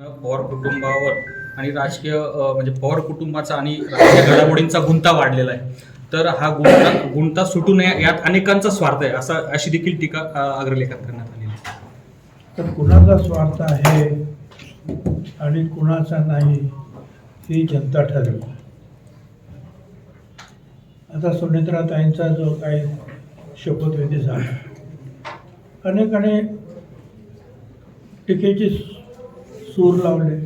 पवार कुटुंबावर आणि राजकीय म्हणजे पवार कुटुंबाचा आणि राजकीय घडामोडींचा गुंता वाढलेला आहे. तर हा गुंता गुंता सुटू नये यात अनेकांचा स्वार्थ आहे असा अशी देखील टीका अग्रलेखात करण्यात आलेली आहे. तर कुणाचा स्वार्थ आहे आणि कुणाचा नाही ही जनता ठरवेल आता सुनेत्राताईंचा जो काही शपथविधी झाला अनेकाने टीकेची सूर लावले.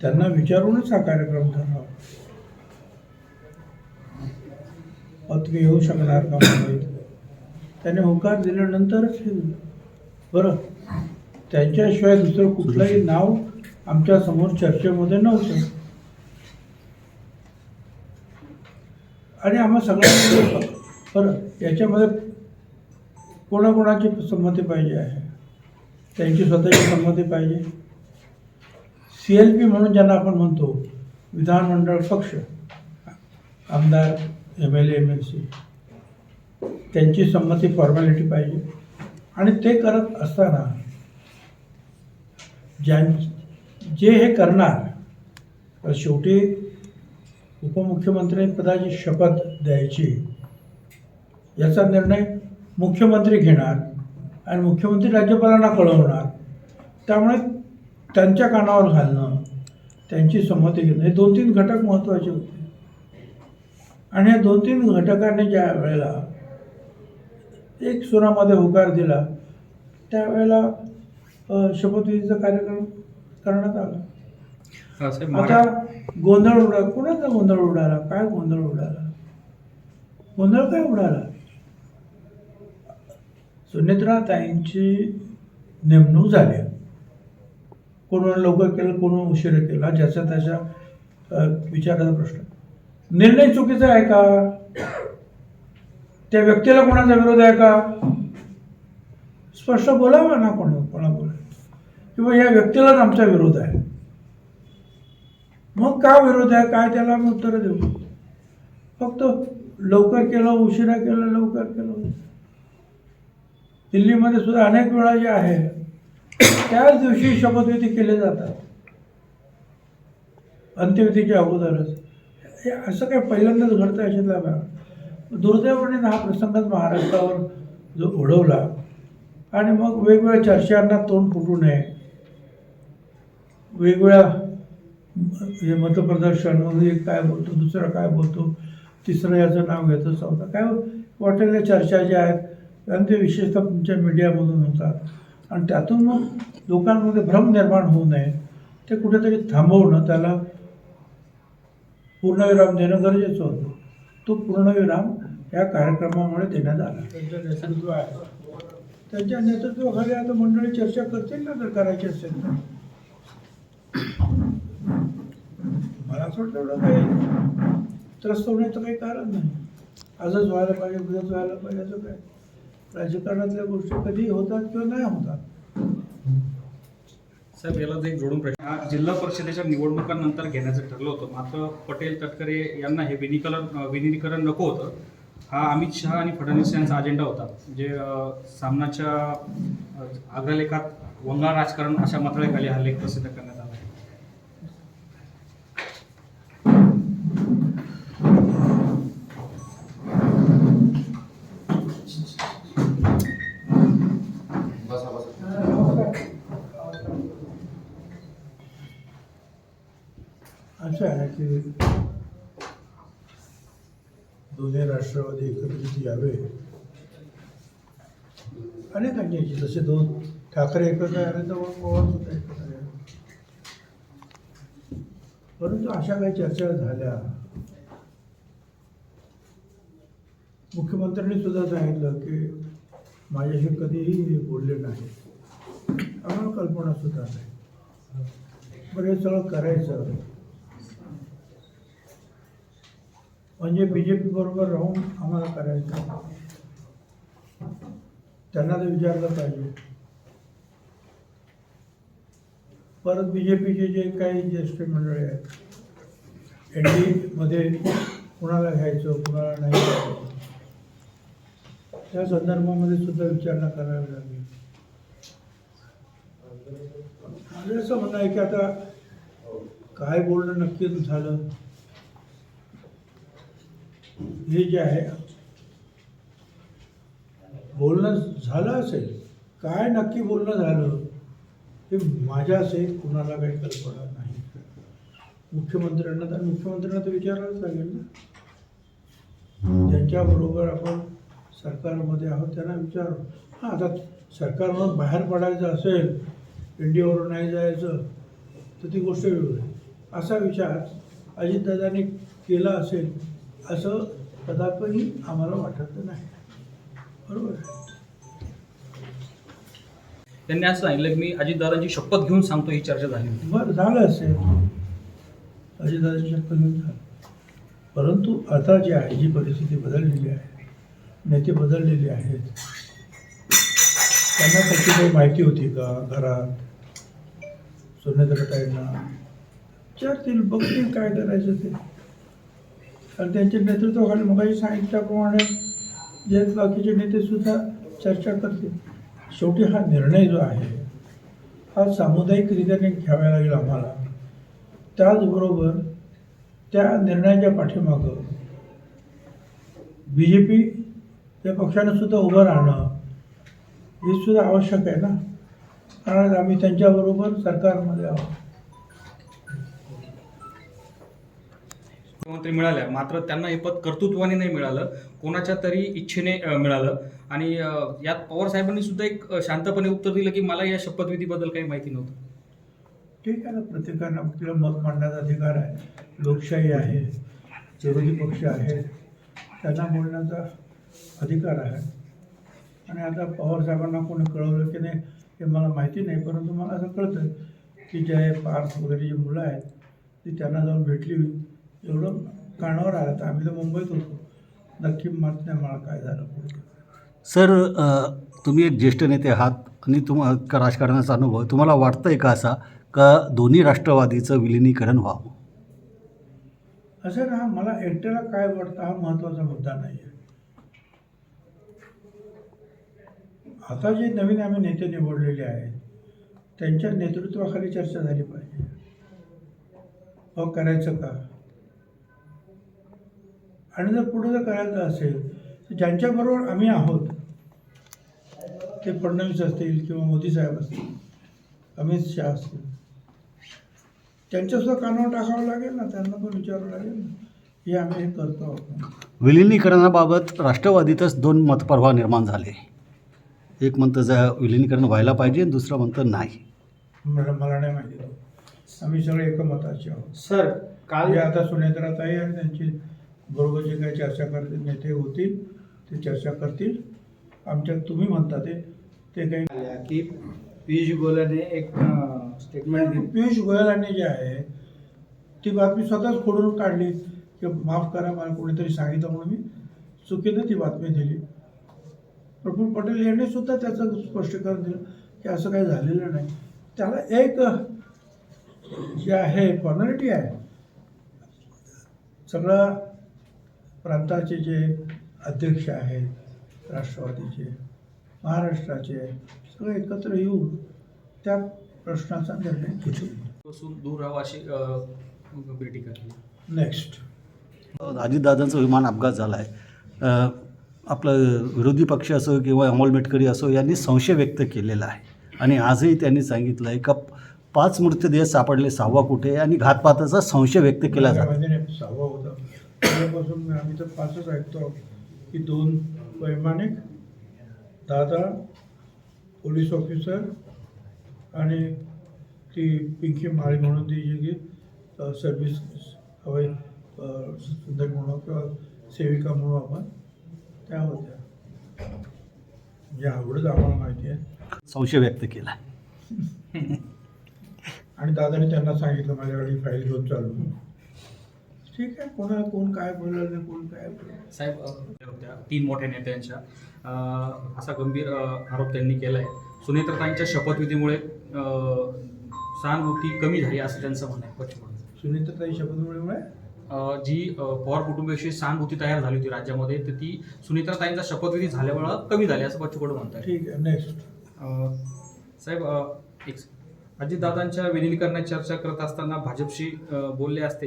त्यांना विचारूनच हा कार्यक्रम अहो, तुम्ही येऊ शकणार का त्याने होकार दिल्यानंतरच हे झालं. बरं. त्यांच्याशिवाय दुसरं कुठलंही नाव आमच्यासमोर चर्चेमध्ये नव्हतं. आणि आम्हा सगळ्यांना बरं. याच्यामध्ये कोणाकोणाची संमती पाहिजे आहे? त्यांची स्वतःची संमती पाहिजे. सी एल पी म्हणून ज्यांना आपण म्हणतो विधानमंडळ पक्ष आमदार M L A M L C त्यांची संमती फॉर्मॅलिटी पाहिजे. आणि ते करत असताना ज्यां जे हे करणार शेवटी उपमुख्यमंत्री पदाची शपथ द्यायची याचा निर्णय मुख्यमंत्री घेणार. आणि मुख्यमंत्री राज्यपालांना कळवणार. त्यामुळे त्यांच्या कानावर घालणं त्यांची संमती घेणं हे दोन तीन घटक महत्त्वाचे होते. आणि या दोन तीन घटकांनी ज्या वेळेला एक सुरामध्ये होकार दिला त्यावेळेला शपथविधीचा कार्यक्रम करण्यात आला. आता गोंधळ उडा कोणाचा गोंधळ उडाला? काय गोंधळ उडाला? गोंधळ काय उडाला? सुनेत्राताईंची नेमणूक झाली. कोणाला लवकर केलं कोण उशिरा केला ज्याचा त्याच्या विचाराचा प्रश्न. निर्णय चुकीचा आहे का? त्या व्यक्तीला कोणाचा विरोध आहे का? स्पष्ट बोलावा ना कोण कोणा बोला. किंवा या व्यक्तीलाच आमचा विरोध आहे. मग का विरोध आहे? काय त्याला आम्ही उत्तर देऊ? फक्त लवकर केलं उशिरा केलं लवकर केलं. दिल्लीमध्ये सुद्धा अनेक वेळा जे आहे त्याच दिवशी शपथविधी केले जातात. अंत्यविधीच्या अगोदरच. हे असं काही पहिल्यांदाच घडतं अशातला भाग दुर्दैवाने हा प्रसंगच महाराष्ट्रावर जो ओढवला आणि मग वेगवेगळ्या चर्चांना तोंड फुटू नये. वेगवेगळ्या हे मतप्रदर्शन एक काय बोलतो दुसरं काय बोलतो तिसरं याचं नाव घेतो चौथा काय वाटेल त्या चर्चा ज्या आहेत आणि ते विशेषतः तुमच्या मीडियामधून होतात. आणि त्यातून मग लोकांमध्ये भ्रम निर्माण होऊ नये. ते कुठेतरी थांबवणं त्याला पूर्णविराम देणं गरजेचं होतं. तो पूर्णविराम या कार्यक्रमामुळे देण्यात आला. त्यांचं नेतृत्व आहे. त्यांच्या नेतृत्वाखाली आता मंडळी चर्चा करतील ना जर करायची असेल तर. मला असं वाटतं एवढं काही त्रस्त होण्याचं काही कारण नाही. आजच व्हायला पाहिजे उद्याच व्हायला पाहिजे असं काय राजकारणातल्या गोष्टी कधी होतात किंवा नाही होतात. साहेब याला एक जोडून प्रश्न. हा जिल्हा परिषदेच्या निवडणुकांनंतर घेण्याचं ठरलं होतं. मात्र पटेल तटकरे यांना हे विनिकरण विनिरीकरण नको होतं. हा अमित शहा आणि फडणवीस यांचा अजेंडा होता. जे सामनाच्या अग्रलेखात वंगाळ राजकारण अशा मात्राखाली हा लेख प्रसिद्ध करण्यात आला आहे असं आहे की दोन्ही राष्ट्रवादी एकत्रित यावे. अनेकांची इच्छा जसे दोन ठाकरे एकत्र आले तर मग पवार सुद्धा एकत्र आले. परंतु अशा काही चर्चा झाल्या. मुख्यमंत्र्यांनी सुद्धा सांगितलं की माझ्याशी कधीही हे बोलले नाही. आम्हाला कल्पना सुद्धा नाही. बरं हे सगळं करायचं. म्हणजे बी जे पी बरोबर राहून आम्हाला करायचं. त्यांना ते विचारलं पाहिजे. परत बी जे पीचे जे काही ज्येष्ठ मंडळी आहेत एन डी मध्ये कुणाला घ्यायचं कुणाला नाही घ्यायचं त्या संदर्भामध्ये सुद्धा विचारणा करावी लागेल. माझं असं म्हणणं आहे की आता काय बोलणं नक्कीच झालं. हे जे आहे बोलणं झालं असेल काय नक्की बोलणं झालं हे माझ्या असेल कुणाला काही कल्पना नाही. मुख्यमंत्र्यांना तर मुख्यमंत्र्यांना तर विचारायलाच लागेल ना. ज्यांच्याबरोबर आपण सरकारमध्ये आहोत त्यांना विचारू. हां आता सरकारमधून बाहेर पडायचं असेल इंडियावरून नाही जायचं तर ती गोष्ट वेगळी. असा विचार अजितदादांनी केला असेल असं कदापि आम्हाला वाटत नाही. बरोबर? त्यांनी असं सांगितलं की मी अजितदादांची शपथ घेऊन सांगतो ही चर्चा झाली होती. बरं झालं असेल. अजितदादाची शपथ घेऊन झालं परंतु आता जी आहे जी परिस्थिती बदललेली आहे नेते बदललेले आहेत त्यांना त्याची काही माहिती होती का घरात? सुनेत्रताईंना? विचारतील बघतील काय करायचं ते? कारण त्यांच्या नेतृत्वाखाली मगाशी सांगितल्याप्रमाणे जे बाकीचे नेतेसुद्धा चर्चा करतील. शेवटी हा निर्णय जो आहे हा सामुदायिकरित्याने घ्यावा लागेल आम्हाला. त्याचबरोबर त्या निर्णयाच्या पाठीमागं बी जे पी या पक्षानं सुद्धा उभं राहणं हे सुद्धा आवश्यक आहे ना? कारण आम्ही त्यांच्याबरोबर सरकारमध्ये आहोत. मुख्यमंत्री मिळाल्या. मात्र त्यांना हे पद कर्तृत्वाने नाही मिळालं. कोणाच्या तरी इच्छेने मिळालं. आणि यात पवार साहेबांनी सुद्धा एक शांतपणे उत्तर दिलं की मला या शपथविधीबद्दल काही माहिती नव्हतं. ठीक आहे ना प्रत्येकानं आपलं मत मांडण्याचा अधिकार आहे. लोकशाही आहे. विरोधी पक्ष आहेत त्यांना बोलण्याचा अधिकार आहे. आणि आता पवार साहेबांना कोणी कळवलं की नाही हे मला माहिती नाही परंतु मला असं कळतं की जे पार्थ वगैरे जी मुलं आहेत ती त्यांना जाऊन भेटली. एवढं कानावर आलं तर आम्ही तर मुंबईत होतो. नक्की माहीत नाही मला काय झालं सर तुम्ही एक ज्येष्ठ नेते आहात आणि तुम का राजकारणाचा अनुभव तुम्हाला वाटतंय का असा का दोन्ही राष्ट्रवादीचं विलिनीकरण व्हावं? असं ना मला एकट्याला काय वाटतं हा महत्त्वाचा मुद्दा नाही आहे आता जे नवीन आम्ही नेते निवडलेले आहेत त्यांच्या नेतृत्वाखाली चर्चा झाली पाहिजे. हो करायचं का? आणि जर पुढे जर करायचं असेल तर ज्यांच्याबरोबर आम्ही आहोत ते फडणवीस असतील किंवा मोदी साहेब असतील अमित शहा असतील त्यांच्यासुद्धा कानावर टाकावं लागेल ना त्यांना पण विचारावं लागेल ना हे आम्ही हे करतो आहोत विलिनीकरणाबाबत राष्ट्रवादीतच दोन मतप्रवाह निर्माण झाले. एक म्हणतं जा विलिनीकरण व्हायला पाहिजे आणि दुसरं म्हणतं नाही. मला मला नाही माहिती. आम्ही सगळे एकमताचे आहोत. सर काल आता सुनेत्राताई आणि त्यांची बरोबर जे काही चर्चा करतील नेते होतील ते चर्चा करतील. आमच्या तुम्ही म्हणता ते ते काही की पियुष गोयलने एक स्टेटमेंट दिली. पियुष गोयलांनी जे आहे ती बातमी स्वतःच खोडून काढली. की माफ करा मला कोणीतरी सांगितलं म्हणून मी चुकीनं ती बातमी दिली. प्रफुल्ल पटेल यांनी सुद्धा त्याचं स्पष्टीकरण दिलं की असं काही झालेलं नाही. त्याला एक जे आहे फॉर्मॅलिटी आहे. सगळं प्रांताचे जे अध्यक्ष आहेत राष्ट्रवादीचे महाराष्ट्राचे सगळे एकत्र येऊन त्या प्रश्नाचा निर्णय घेतील. दूर राहावं अशी भेटी करली नेक्स्ट अजितदादांचा विमान अपघात झाला आहे आपलं विरोधी पक्ष असो किंवा अमोल मेटकरी असो यांनी संशय व्यक्त केलेला आहे. आणि आजही त्यांनी सांगितलं आहे का पाच मृतदेह सापडले सहावा कुठे आणि घातपाताचा संशय व्यक्त केला जातो. सहावा होता. तेव्हापासून आम्ही तर पाचच ऐकतो की दोन वैमानिक दादा पोलीस ऑफिसर आणि ती पिंकी माळी म्हणून ती जी सर्व्हिस हवाई सुंदर म्हणून किंवा सेविका म्हणून आपण त्या होत्या. म्हणजे एवढंच आम्हाला माहिती आहे. संशय व्यक्त केला. आणि दादाने त्यांना सांगितलं माझ्याकडे फाईल घेऊन चालू ठीक आहे. कोणाला कोण काय बोललं नाही कोण काय बोललं साहेब अ, होत्या. तीन मोठ्या नेत्यांच्या. अ, असा गंभीर अ, आरोप त्यांनी केला आहे सुनेत्रताईंच्या शपथविधीमुळे अ, सहानुभूती कमी झाली असं त्यांचं म्हणणं आहे. पश्चिम सुनीताताई शपथमुळे अ, जी अ, पवार कुटुंबाविषयी सहानुभूती तयार झाली होती राज्यामध्ये तर ती सुनीताताईंचा शपथविधी झाल्यामुळं कमी झाली असं कडू म्हणतात ठीक आहे. नेक्स्ट साहेब अ, एक अजितदादांच्या विलिनीकरणाची चर्चा करत असताना भाजपशी अ, बोलले असते.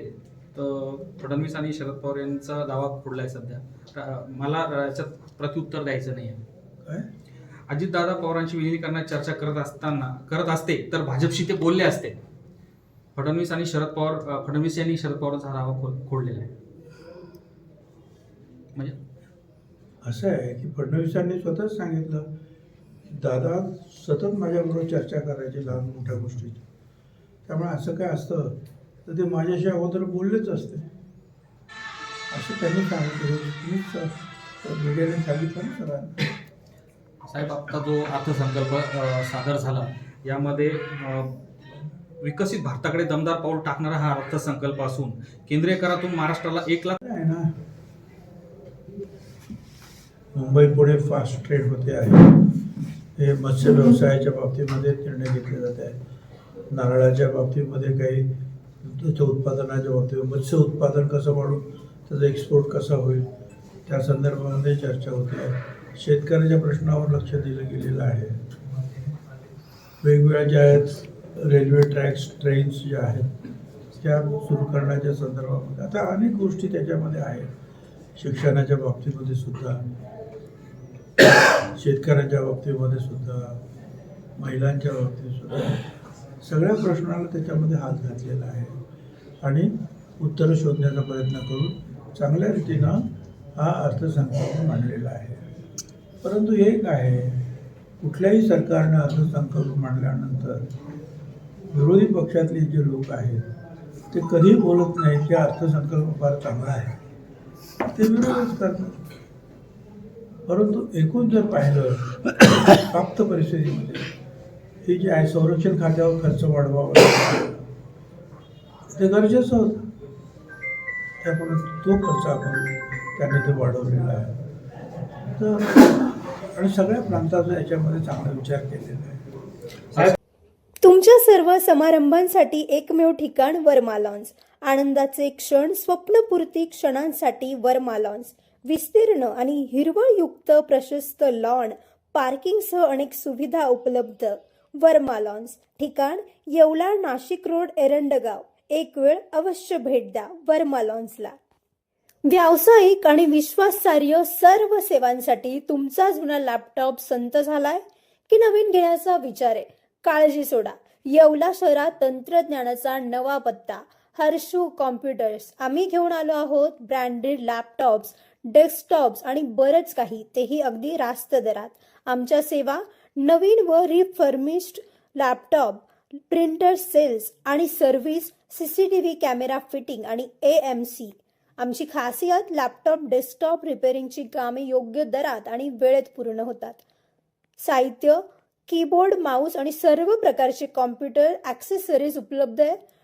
तर फडणवीस आणि शरद पवार यांचा दावा फोडलाय सध्या. रा- मला याच्यात प्रत्युत्तर द्यायचं नाही आहे अजितदादा पवारांची विलिनीकरणाची चर्चा करत असताना करत असते तर भाजपशी ते बोलले असते. फडणवीस आणि शरद पवार फडणवीस यांनी शरद पवारांचा हा दावा खोडलेला आहे. म्हणजे? असं आहे की फडणवीसांनी स्वतःच सांगितलं दादा सतत माझ्याबरोबर चर्चा करायची लहान मोठ्या गोष्टीची त्यामुळे असं काय असतं तर ते माझ्याशी अगोदर बोललेच असते. असं त्यांनी सांगितलं. तुम्हीच मीडियाने सांगितलं ना सगळ्यांना साहेब आता जो अर्थसंकल्प सादर झाला यामध्ये विकसित भारताकडे दमदार पाऊल टाकणारा हा अर्थसंकल्प असून केंद्रीय करातून महाराष्ट्राला एक लाख आहे ना? मुंबई पुढे फास्ट ट्रेन होते आहे. हे मत्स्य व्यवसायाच्या बाबतीमध्ये निर्णय घेतले जात आहे. नारळाच्या बाबतीमध्ये काही दुधाच्या उत्पादनाच्या बाबतीत मत्स्य उत्पादन कसं वाढून त्याचा एक्सपोर्ट कसा होईल त्या संदर्भामध्ये चर्चा होते. आहे शेतकऱ्याच्या प्रश्नावर लक्ष दिलं गेलेलं आहे. वेगवेगळ्या ज्या आहेत रेल्वे ट्रॅक्स ट्रेन्स ज्या आहेत त्या सुरू करण्याच्या संदर्भामध्ये. आता अनेक गोष्टी त्याच्यामध्ये आहेत. शिक्षणाच्या बाबतीमध्ये सुद्धा शेतकऱ्यांच्या बाबतीमध्ये सुद्धा महिलांच्या बाबतीत सुद्धा. सगळ्या प्रश्नाला त्याच्यामध्ये हात घातलेला आहे. आणि उत्तरं शोधण्याचा प्रयत्न करून चांगल्या रीतीनं हा अर्थसंकल्प मांडलेला आहे. परंतु एक आहे कुठल्याही सरकारनं अर्थसंकल्प मांडल्यानंतर विरोधी पक्षातले जे लोक आहेत ते कधीही बोलत नाहीत की अर्थसंकल्प फार चांगला आहे. ते विरोधच करतात. परंतु एकूण जर पाहिलं प्राप्त परिस्थितीमध्ये हे जे आहे संरक्षण खात्यावर खर्च वाढवावा ते गरजेचं होतं. त्यामुळे तो खर्च आपण त्यांनी ते वाढवलेला आहे. तर आणि सगळ्या प्रांताचा याच्यामध्ये चांगला विचार केलेला आहे. तुमच्या सर्व समारंभांसाठी एकमेव ठिकाण वर्मा लॉन्स. आनंदाचे क्षण स्वप्नपूर्ती क्षणांसाठी वर्मा लॉन्स. विस्तीर्ण आणि हिरवळयुक्त प्रशस्त लॉन पार्किंगसह अनेक सुविधा उपलब्ध. वर्मा लॉन्स ठिकाण येवला नाशिक रोड एरंडगाव. एक वेळ अवश्य भेट द्या वर्मा लॉन्सला व्यावसायिक आणि विश्वासार्ह सर्व सेवांसाठी तुमचा जुना लॅपटॉप संत झालाय की नवीन घेण्याचा विचार आहे? काळजी सोडा. येवला शहरात तंत्रज्ञानाचा नवा पत्ता. हर्षू कॉम्प्युटर्स. आम्ही घेऊन आलो आहोत ब्रँडेड लॅपटॉप्स डेस्कटॉप्स आणि बरंच काही. तेही अगदी रास्त दरात. आमच्या सेवा नवीन व रिफर्मिश्ड लॅपटॉप प्रिंटर सेल्स आणि service C C T V camera fitting आणि ए एम सी आमची खासियत लॅपटॉप डेस्कटॉप रिपेअरिंगची कामे योग्य दरात आणि वेळेत पूर्ण होतात. साहित्य कीबोर्ड माऊस आणि सर्व प्रकारचे कॉम्प्युटर ॲक्सेसरीज उपलब्ध आहे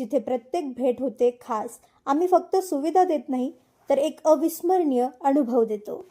जिथे प्रत्येक भेट होते खास. आम्ही फक्त सुविधा देत नाही तर एक अविस्मरणीय अनुभव देतो.